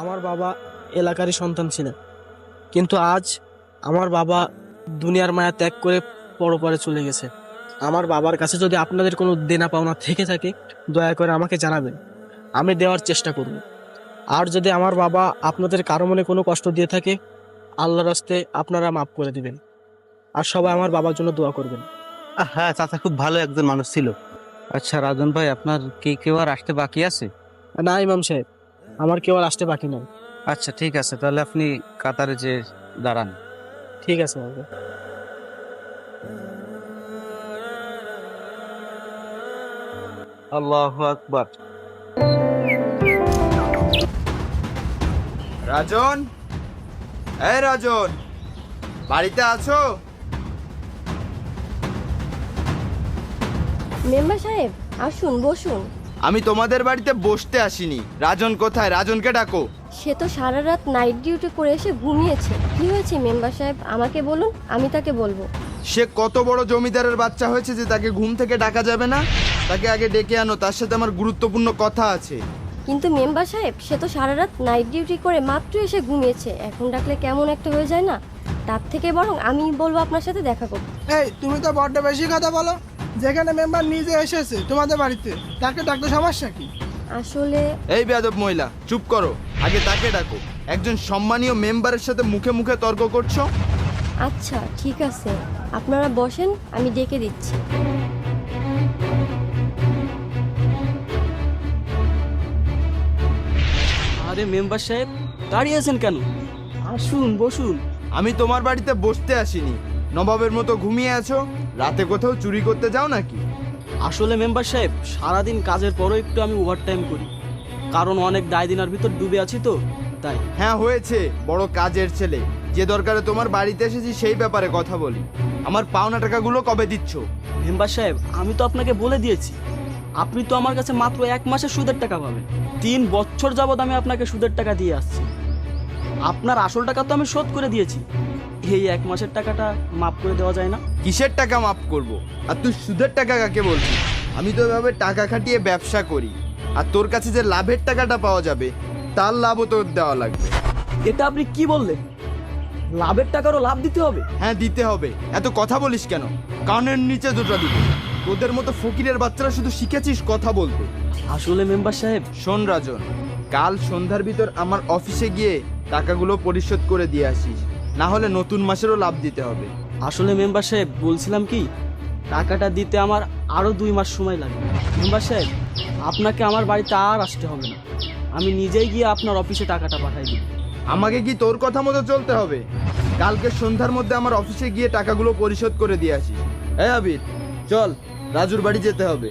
আমার বাবা এলাকারই সন্তান ছিলেন। কিন্তু আজ আমার বাবা দুনিয়ার মায়া ত্যাগ করে পরপারে চলে গেছে। আমার বাবার কাছে যদি আপনাদের কোনো দেনা পাওনা থেকে থাকে দয়া করে আমাকে জানাবেন। আমি দেওয়ার চেষ্টা করব। আর যদি আমার বাবা আপনাদের কারও মনে কোনো কষ্ট দিয়ে থাকে আল্লাহর রাস্তে আপনারা মাফ করে দিবেন। আর সবাই আমার বাবার জন্য দোয়া করবেন। হ্যাঁ চাচা খুব ভালো একজন মানুষ ছিল। আচ্ছা রাজন ভাই আপনার কে কেউ আর আসতে বাকি আছে? না ইমাম সাহেব। আমার কেউ আর আসতে বাকি নয় আচ্ছা ঠিক আছে তাহলে আপনি কাতারে যে দাঁড়ান। ঠিক আছে বাবা। আল্লাহ আকবার। রাজন? এই রাজন বাড়িতে আছো? মেম্বার সাহেব আসুন বসুন। আমি তোমাদের বাড়িতে বসতে আসিনি। রাজন কোথায়? রাজনকে ডাকো। সে তো সারা রাত নাইট ডিউটি করে এসে ঘুমিয়েছে। কি হয়েছে মেম্বার সাহেব? আমাকে বলুন আমি তাকে বলব। সে কত বড় জমিদারের বাচ্চা হয়েছে যে তাকে ঘুম থেকে ডাকা যাবে না? তাকে আগে ডেকে আনো তার সাথে আমার গুরুত্বপূর্ণ কথা আছে। কিন্তু মেম্বার সাহেব সে তো সারা রাত নাইট ডিউটি করে মাত্র এসে ঘুমিয়েছে। এখন ডাকলে কেমন একটা হয়ে যায় না? তার থেকে বরং আমি বলব আপনার সাথে দেখা করতে। এই তুমি তো বড্ড বেশি কথা বলো। যেখানে মেম্বার নিজে এসেছে তোমাদের বাড়িতে তাকে ডাকতে সমস্যা কি? আসলে এই বেয়াদব মহিলা চুপ করো। আগে তাকে ডাকো। একজন সম্মানীয় মেম্বারের সাথে মুখে মুখে তর্ক করছ? আচ্ছা ঠিক আছে। আপনারা বসেন আমি ডেকে দিচ্ছি। আরে মেম্বার সাহেব দাঁড়িয়ে আছেন কেন? আসুন বসুন। আমি তোমার বাড়িতে বসতে আসিনি। নবাবের মতো ঘুমিয়ে আছো? রাতে কোথাও চুরি করতে যাও নাকি? আসলে মেম্বার সাহেব সারাদিন কাজের পরও একটু আমি ওভারটাইম করি। কারণ অনেক দায় দিনার ভিতর ডুবে আছি তো তাই। হ্যাঁ হয়েছে বড় কাজের ছেলে। যে দরকারে তোমার বাড়িতে এসেছি সেই ব্যাপারে কথা বলি। আমার পাওনা টাকাগুলো কবে দিচ্ছ? মেম্বার সাহেব আমি তো আপনাকে বলে দিয়েছি। আপনি তো আমার কাছে মাত্র এক মাসের সুদের টাকা পাবেন। তিন বছর যাবৎ আমি আপনাকে সুদের টাকা দিয়ে আসছি। আপনার আসল টাকা তো আমি শোধ করে দিয়েছি। এই এক মাসের টাকাটা মাফ করে দেওয়া যায় না। কিসের টাকা মাফ করব? আর তুই সুদের টাকা কাকে বলছিস আমি তো এভাবে টাকা খাটিয়ে ব্যবসা করি। আর তোর কাছে যে লাভের টাকাটা পাওয়া যাবে তার লাভও তোর দেওয়া লাগবে। এটা আপনি কি বললেন? লাভের টাকারও লাভ দিতে হবে? হ্যাঁ দিতে হবে। এত কথা বলিস কেন? কানের নিচে দুটো দিবি। তোদের মতো ফকিরের বাচ্চারা শুধু শিখেছিস কথা বলতে। আসলে মেম্বার সাহেব শোন রাজন কাল সন্ধ্যার ভিতর আমার অফিসে গিয়ে টাকাগুলো পরিশোধ করে দিয়ে আসিস। না হলে নতুন মাসেরও লাভ দিতে হবে। আসলে মেম্বার সাহেব, বলছিলাম কি, টাকাটা দিতে আমার আরও দুই মাস সময় লাগবে মেম্বার সাহেব, আপনাকে আমার বাড়িতে আর আসতে হবে না। আমি নিজেই গিয়ে আপনার অফিসে টাকাটা পাঠাই দিই আমাকে কি তোর কথা মতো চলতে হবে? কালকে সন্ধ্যার মধ্যে আমার অফিসে গিয়ে টাকাগুলো পরিশোধ করে দিয়ে আসি। হ্যাঁ আবির, চল, রাজুর বাড়ি যেতে হবে।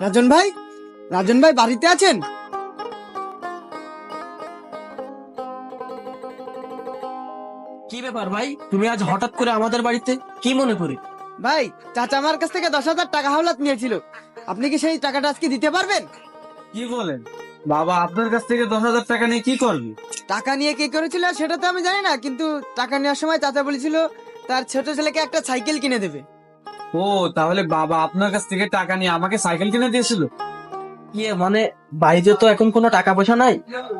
রাজন ভাই? রাজন ভাই বাড়িতে আছেন? কি ব্যাপার ভাই? তুমি আজ হঠাৎ করে আমাদের বাড়িতে কি মনে করি? ভাই চাচা আমার কাছ থেকে দশ হাজার টাকা হাওলাত নিয়েছিল। আপনি কি সেই টাকাটা আজকে দিতে পারবেন? কি বলেন? বাবা আপনার কাছ থেকে দশ হাজার টাকা নিয়ে কি করবি? টাকা নিয়ে কে করেছিল সেটা তো আমি জানি না কিন্তু টাকা নেওয়ার সময় চাচা বলেছিল তার ছোট ছেলেকে একটা সাইকেল কিনে দেবে। ও তাহলে বাবা আপনার কাছ থেকে টাকা নিয়ে আমাকে সাইকেল কিনে দিয়েছিল? ইয়ে মানে বাড়িতে তো এখন কোনো টাকা পয়সা নাই।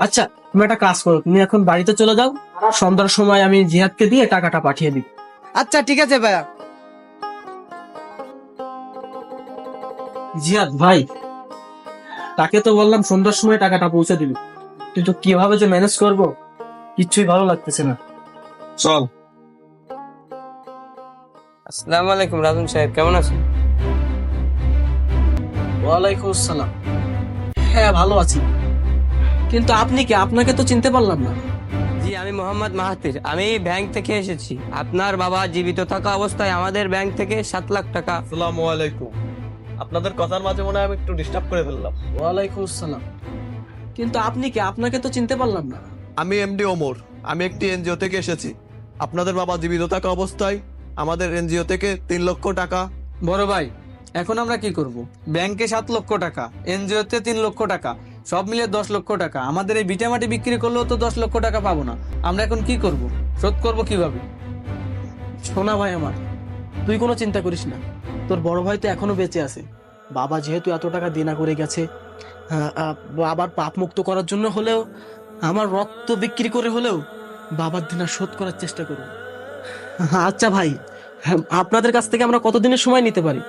আচ্ছা তুমি একটা কাজ করো তুমি এখন বাড়িতে চলে যাও সন্ধ্যার সময় আমি জিহাদকে দিয়ে টাকাটা পাঠিয়ে দিই। আচ্ছা ঠিক আছে ভাইয়া। জিহাদ ভাই তাকে তো বললাম সন্ধ্যার সময় টাকাটা পৌঁছে দিবি। কিন্তু কীভাবে যে ম্যানেজ করব কিচ্ছুই ভালো লাগতেছে না। চল। আসসালামু আলাইকুম রাজন সাহেব কেমন আছেন? ওয়ালাইকুম আসসালাম। হ্যাঁ ভালো আছি। কিন্তু আপনি কি আপনাকে তো চিনতে পারলাম না। জি আমি মোহাম্মদ মাহাতির আমি ব্যাংক থেকে এসেছি। আপনার বাবা জীবিত থাকা অবস্থায় আমাদের ব্যাংক থেকে সাত লাখ টাকা। আসসালামু আলাইকুম। আপনাদের কথার মাঝে মনে হয় আমি একটু ডিস্টার্ব করে ফেললাম। ওয়ালাইকুম আসসালাম। কিন্তু আপনি কি আপনাকে তো চিনতে পারলাম না। আমি এমডি ওমর। আমি একটি এনজিও থেকে এসেছি। আপনাদের বাবা জীবিত থাকা অবস্থায় আমাদের এনজিও থেকে তিন লক্ষ টাকা। বড় ভাই, এখন আমরা কি করব? ব্যাংকে সাত লক্ষ টাকা, এনজিওতে তিন লক্ষ টাকা, সব মিলে দশ লক্ষ টাকা। আমাদের এই বিটা মাটি বিক্রি করলেও তো দশ লক্ষ টাকা পাবো না। আমরা এখন কি করব? শোধ করব কীভাবে? শোনা ভাই আমার, তুই কোনো চিন্তা করিস না। তোর বড় ভাই তো এখনও বেঁচে আছে। বাবা যেহেতু এত টাকা দেনা করে গেছে বাবার পাপ মুক্ত করার জন্য হলেও, আমার রক্ত বিক্রি করে হলেও, বাবার দেনা শোধ করার চেষ্টা করব আচ্ছা ভাই হ্যাঁ, আপনাদের কাছ থেকে আমরা কতদিনের সময় নিতে পারি?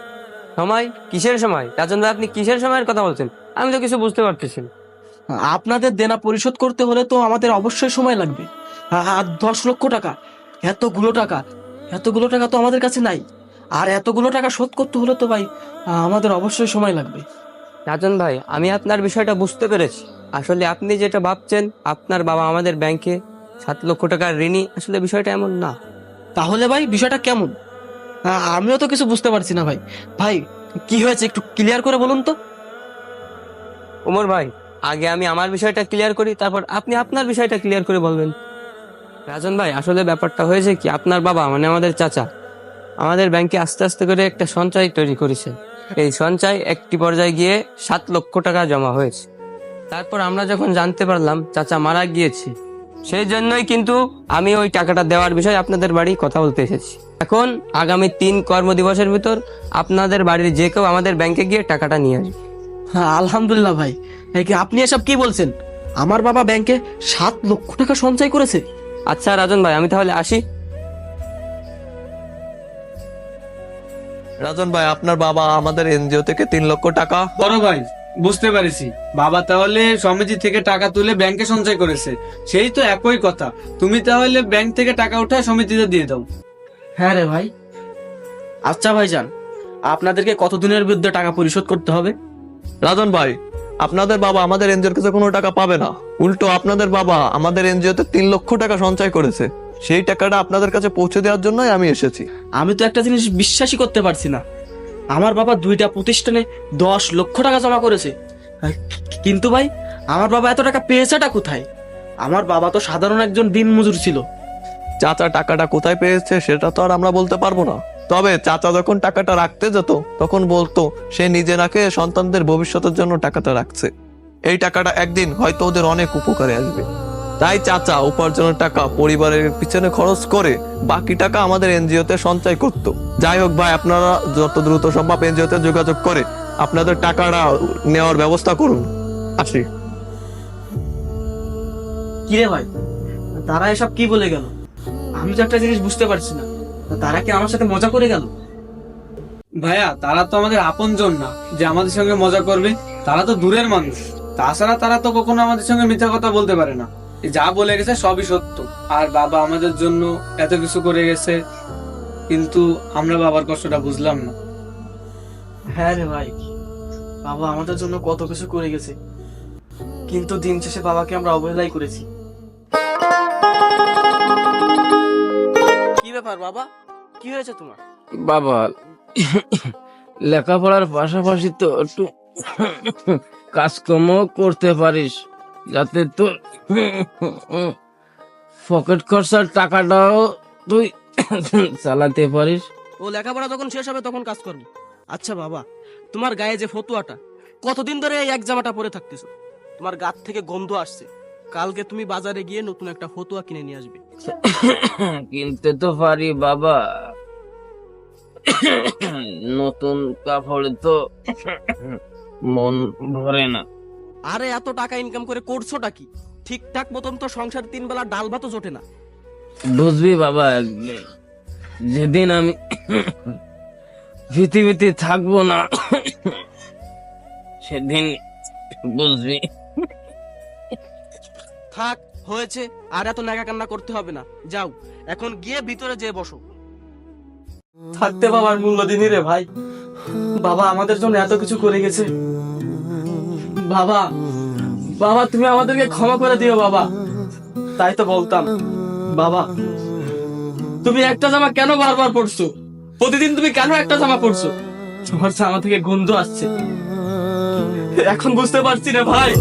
সময়? কিসের সময়? রাজন ভাই আপনি কিসের সময়ের কথা বলছেন? আমি তো কিছু বুঝতে পারতেছি না। আপনাদের দেনা পরিশোধ করতে হলে তো আমাদের অবশ্যই সময় লাগবে। আর দশ লক্ষ টাকা এতগুলো টাকা এতগুলো টাকা তো আমাদের কাছে নাই। আর এতগুলো টাকা শোধ করতে হলে তো ভাই আমাদের অবশ্যই সময় লাগবে। রাজন ভাই আমি আপনার বিষয়টা বুঝতে পেরেছি। আসলে আপনি যেটা ভাবছেন আপনার বাবা আমাদের ব্যাংকে সাত লক্ষ টাকার ঋণী আসলে বিষয়টা এমন না। তাহলে ভাই বিষয়টা কেমন? আমিও তো কিছু বুঝতে পারছি না ভাই। ভাই, কি হয়েছে একটু ক্লিয়ার করে বলুন তো। ওমর ভাই, আগে আমি আমার বিষয়টা ক্লিয়ার করি, তারপর আপনি আপনার বিষয়টা ক্লিয়ার করে বলবেন। রাজন ভাই, আসলে ব্যাপারটা হয়েছে কি, আপনার বাবা মানে আমাদের চাচা, আমাদের ব্যাংকে আস্তে আস্তে করে একটা সঞ্চয় তৈরি করেছে। এই সঞ্চয় একটি পর্যায়ে গিয়ে সাত লক্ষ টাকা জমা হয়েছে। তারপর আমরা যখন জানতে পারলাম, চাচা মারা গিয়েছে সেই জন্যই কিন্তু আমি ওই টাকাটা দেওয়ার বিষয়ে আপনাদের বাড়ি কথা বলতে এসেছি। এখন আগামী তিন কর্মদিবসের ভিতর আপনাদের বাড়ির যে কেউ আমাদের ব্যাংকে গিয়ে টাকাটা নিয়ে আসবে। হ্যাঁ আলহামদুলিল্লাহ ভাই। কি আপনি এসব কি বলছেন? আমার বাবা ব্যাংকে সাত লক্ষ টাকা সঞ্চয় করেছে। আচ্ছা রাজন ভাই আমি তাহলে আসি। রাজন ভাই আপনার বাবা আমাদের এনজিও থেকে তিন লক্ষ টাকা বড় ভাই বুঝতে পেরেছি। বাবা তাহলে সমিতি থেকে টাকা তুলে ব্যাংকে সঞ্চয় করেছে। সেই তো একই কথা। তুমি তাহলে ব্যাংক থেকে টাকা উঠায় সমিতিতে দিয়ে দাও। হ্যাঁ রে ভাই। আচ্ছা ভাইজান আপনাদেরকে কতদিনের বিরুদ্ধে টাকা পরিশোধ করতে হবে? রাজন ভাই আপনাদের বাবা আমাদের এনজিওর কাছে কোনো টাকা পাবে না। উল্টো আপনাদের বাবা আমাদের এনজিওতে তিন লক্ষ টাকা সঞ্চয় করেছে। সেই টাকাটা আপনাদের কাছে পৌঁছে দেওয়ার জন্যই আমি এসেছি। আমি তো একটা জিনিস বিশ্বাসই করতে পারছি না। আমার বাবা দুইটা প্রতিষ্ঠানে দশ লক্ষ টাকা জমা করেছে। কিন্তু ভাই, আমার বাবা এত টাকা পেয়েছেটা কোথায়? আমার বাবা তো সাধারণ একজন দিনমজুর ছিল। চাচা টাকাটা কোথায় পেয়েছে সেটা তো আর আমরা বলতে পারব না। তবে চাচা যখন টাকাটা রাখতে যেত, তখন বলতো, সে নিজে রাখে সন্তানদের ভবিষ্যতের জন্য টাকাটা রাখছে। এই টাকাটা একদিন হয়তো ওদের অনেক উপকারে আসবে। তাই চাচা উপার্জনের টাকা পরিবারের পিছনে খরচ করে বাকি টাকা আমাদের এনজিওতে সঞ্চয় করত। যাই হোক ভাই আপনারা যত দ্রুত সম্ভব এনজিওতে যোগাযোগ করে আপনাদের টাকাটা নেওয়ার ব্যবস্থা করুন। আসি। কিরে ভাই? তারা এসব কি বলে গেল? আমি তো একটা জিনিস বুঝতে পারছি না। তারা কি আমার সাথে মজা করে গেল? ভাইয়া তারা তো আমাদের আপনজন না যে আমাদের সঙ্গে মজা করবে তারা তো দূরের মানুষ। তাছাড়া তারা তো কখনো আমাদের সঙ্গে মিথ্যা কথা বলতে পারে না। যা বলে গেছে সবই সত্য। আর বাবা আমাদের জন্য এত কিছু করে গেছে কিন্তু আমরা বাবার কষ্টটা বুঝলাম না। হ্যাঁ রে ভাই বাবা আমাদের জন্য কত কিছু করে গেছে। কিন্তু দিন শেষে বাবাকে আমরা অবহেলাই করেছি। কি ব্যাপার বাবা? কি হয়েছে তোমার? বাবা লেখাপড়ার পাশাপাশি তো একটু কাজকর্ম করতে পারিস। যাতে তোর পকেট খরচার টাকাটাও তুই চালাতে পারিস। ও লেখাপড়া যখন শেষ হবে তখন কাজ করব। আচ্ছা বাবা তোমার গায়ে যে ফতুয়াটা কতদিন ধরে এই এক জামাটা পরে থাকতেছো? তোমার গাত থেকে গন্ধ আসছে। কালকে তুমি বাজারে গিয়ে নতুন একটা ফতুয়া কিনে নিয়ে আসবে। কিনতে তো পারি বাবা। নতুন কাপড়ে তো মন ভরে না। আরে এত টাকা ইনকাম করে করছোটা কি? ঠিকঠাক মতন তো সংসার তিন বেলা ডাল ভাতও জোটে না। বুঝবি বাবা যেদিন আমি পৃথিবীতে থাকব না সেদিন বুঝবি। থাক হয়েছে আর এত নাকা কান্না করতে হবে না। যাও এখন গিয়ে ভিতরে যেয়ে বসো। থাকতে বাবার মূল্য দিনই রে ভাই। বাবা আমাদের জন্য এত কিছু করে গেছে। বাবা বাবা, তুমি আমাদেরকে ক্ষমা করে দিও বাবা। তাই তো বলতাম। বাবা, তুমি একটা জামা কেন বারবার পড়ছো প্রতিদিন তুমি কেন একটা জামা পড়ছো তোমার জামা থেকে গন্ধ আসছে। এখন বুঝতে পারছি না ভাই।